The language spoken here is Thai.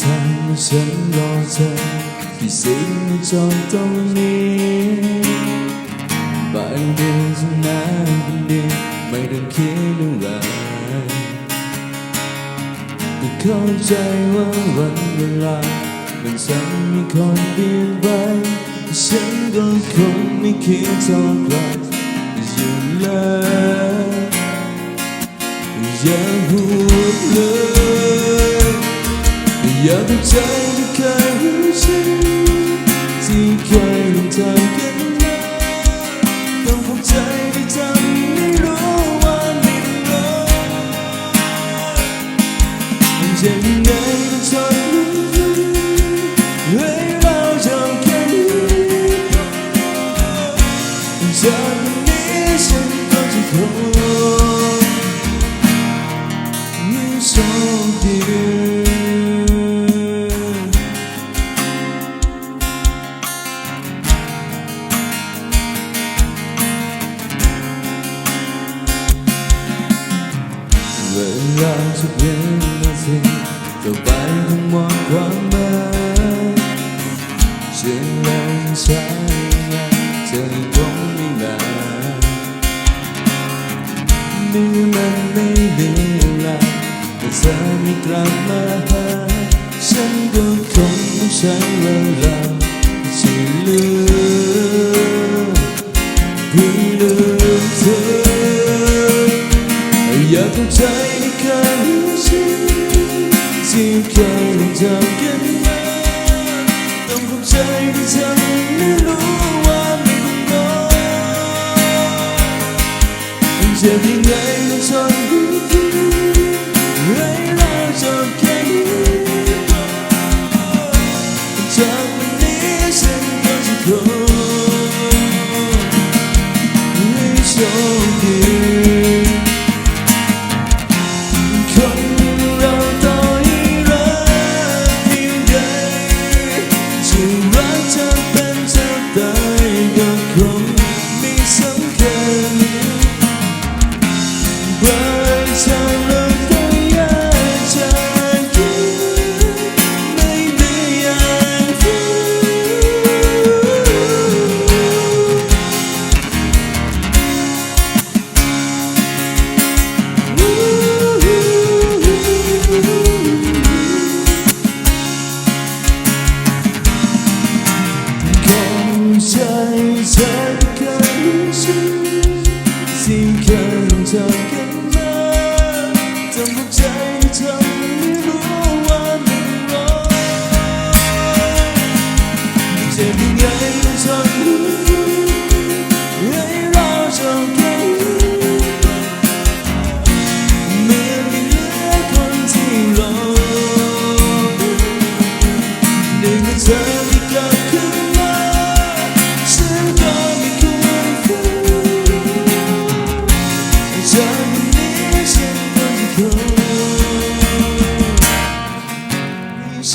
ทางที่ฉันรอเธอที่สิ่งในจอตรงนี้บางเดือนจะนานเป็นดือนไม่ต้องคิดอะไรก็เข้าใจว่าวันเวลา มันทำให้คนเปลี่ยนไปฉันก็คงไม่คิดทอดกลับอยู่เลยอย่าพูดเลย อยากให้ใจที่เคยรู้ฉันที่เคยร่วมทางกันมาต้องพบใจที่ทำให้รู้ว่าไม่ร้องมันจะยังไงต้องทนรู้ให้เราจำแค่นี้จากนี้ฉันก็จะทนนี่โชคดี เวลาจะเปลี่ยนนาทีต่อไปคงมองความหมายฉันยังใช้งานเธอคงไม่นานมื่อมันไม่เหลือลายแต่เธอไม่กลับมาหาฉันก็คงต้องใช้เวลา 살기 전 일로와 미운 건 언제든 날 전부 ฉันสิ่งเคยทางกันมาจำหัวใจจำให้รู้ว่าไม่รอเจ็บยังไงก็ทนให้เราจบแค่นี้เมื่อไม่เหลือคนที่รอในเมื่อเธอ